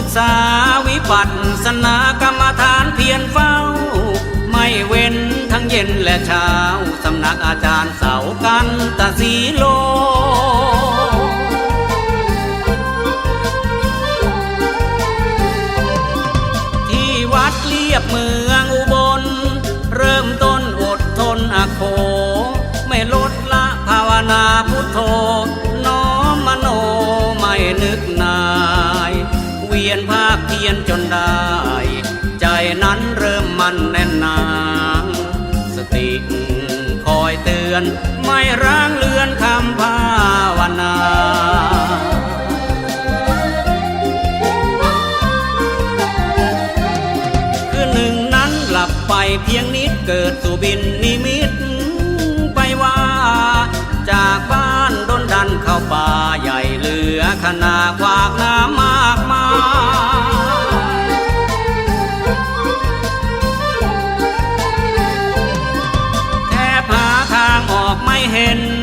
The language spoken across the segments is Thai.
ศึกษาวิปัสสนากรรมฐานเพียรเฝ้า ไม่เว้นทั้งเย็นและเช้า สำนักอาจารย์เสากันตะสีโลที่วัดเรียบเมืองอุบล เริ่มต้นอดทนอโค ไม่ลดละภาวนาพุทโธ น้อมมโนไม่นึก ยเวียนภาคเพียนจนได้ ใจนั้นเริ่มมันแน่นหนาสติคอยเตือน ไม่ร้างเลือนคำภาวนาคือหนึ่งนั้นหลับไปเพียงนิดเกิดสุบินนิมิตไปว่า จากบ้านดนดันเข้าป่า เห็น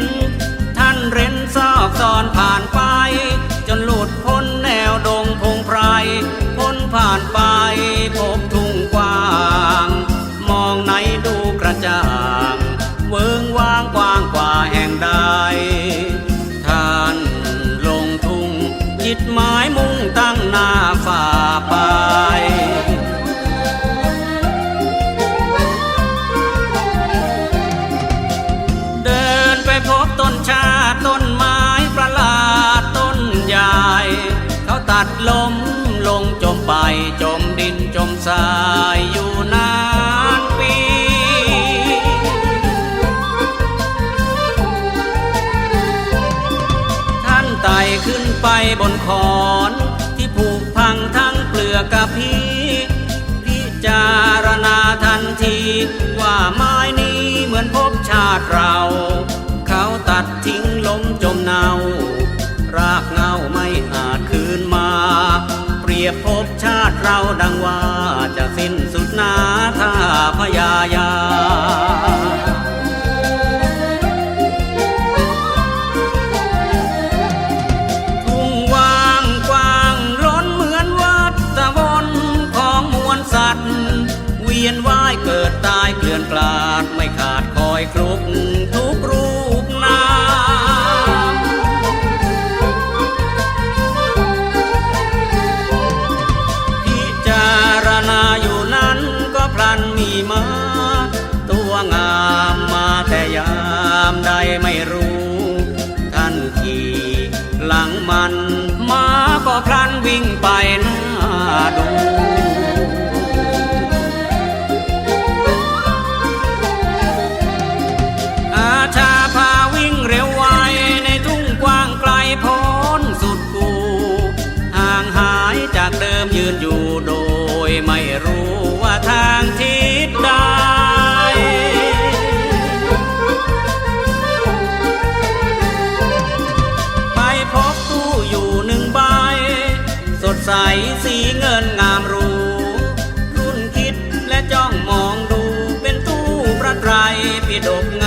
พัดล้มลงจมไปจมดินจมทรายอยู่นานปี ท่านไต่ขึ้นไปบนขอนที่ผูกพังทั้งเปลือกกะพีพิจารณาทันทีว่าไม้นี้เหมือนพบชาติเราเขา ชาติเราดังว่าจะสิ้นสุดนาถ้าพยายามทุ่งว่างกว้างล้นเหมือนวัดตะวนของมวลสัตว์ เวียนว่ายเกิดตายเกลื่อนกลาดไม่ขาดคอยครุก ยืนอยู่โดยไม่รู้ว่าทางทิศใดไปพบตู้อยู่หนึ่งใบ สดใสสีเงินงามรูรุ่นคิดและจ้องมองดูเป็นตู้ประไตรปิดกง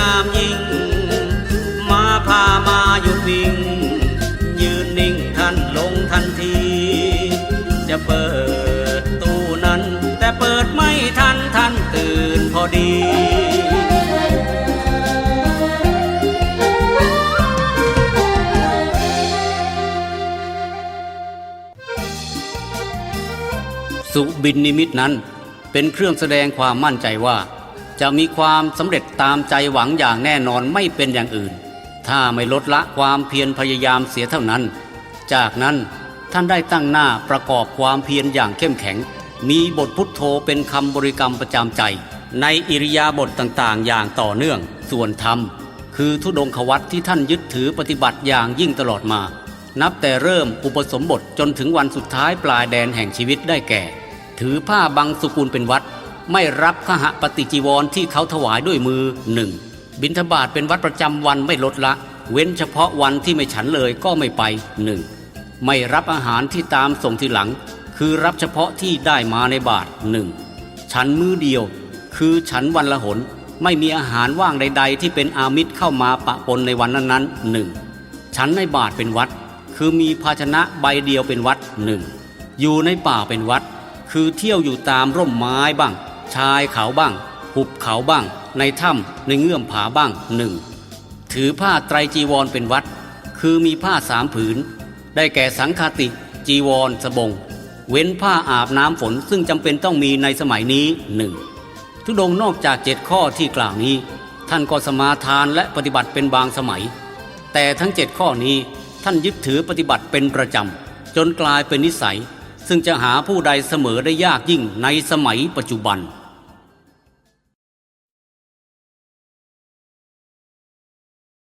ามยิ่ง เปิดไม่ทันท่านตื่นพอดีสุบินนิมิตนั้นเป็นเครื่องแสดงความมั่นใจว่า จะมีความสำเร็จตามใจหวังอย่างแน่นอนไม่เป็นอย่างอื่น ถ้าไม่ลดละความเพียรพยายามเสียเท่านั้น จากนั้นท่านได้ตั้งหน้าประกอบความเพียรอย่างเข้มแข็ง มีบทพุทโธเป็นคำบริกรรมประจำใจ ในอิริยาบถต่างๆ อย่างต่อเนื่อง ส่วนธรรม คือทุดงควัตที่ท่านยึดถือปฏิบัติอย่างยิ่งตลอดมา นับแต่เริ่มอุปสมบทจนถึงวันสุดท้ายปลายแดนแห่งชีวิตได้แก่ ถือผ้าบังสุกุลเป็นวัด ไม่รับขหปฏิจีวรที่เขาถวายด้วยมือหนึ่งบิณฑบาตเป็นวัดประจำวันไม่ลดละ เว้นเฉพาะวันที่ไม่ฉันเลยก็ไม่ไปหนึ่งไม่รับอาหารที่ตามส่งทีหลัง คือรับเฉพาะที่ได้มาในบาทหนึ่งฉันมือเดียว คือฉันวันละหน ไม่มีอาหารว่างใด ๆ ที่เป็นอามิตรเข้ามาปะปนในวันนั้นๆหนึ่งฉันในบาทเป็นวัด คือมีภาชนะใบเดียวเป็นวัดหนึ่งอยู่ในป่าเป็นวัด คือเที่ยวอยู่ตามร่มไม้บ้าง ชายเขาบ้าง หุบเขาบ้าง ในถ้ำในเงื่อมผาบ้างหนึ่งถือผ้าไตรจีวรเป็นวัด คือมีผ้าสามผืน ได้แก่สังฆาติ จีวรสบง เว้นผ้าอาบน้ำฝนซึ่งจำเป็นต้องมีในสมัยนี้หนึ่งทุดงนอกจากเจ็ดข้อที่กล่าวนี้ ท่านก็สมาทานและปฏิบัติเป็นบางสมัย แต่ทั้งเจ็ดข้อนี้ท่านยึดถือปฏิบัติเป็นประจำจนกลายเป็นนิสัย ซึ่งจะหาผู้ใดเสมอได้ยากยิ่งในสมัยปัจจุบัน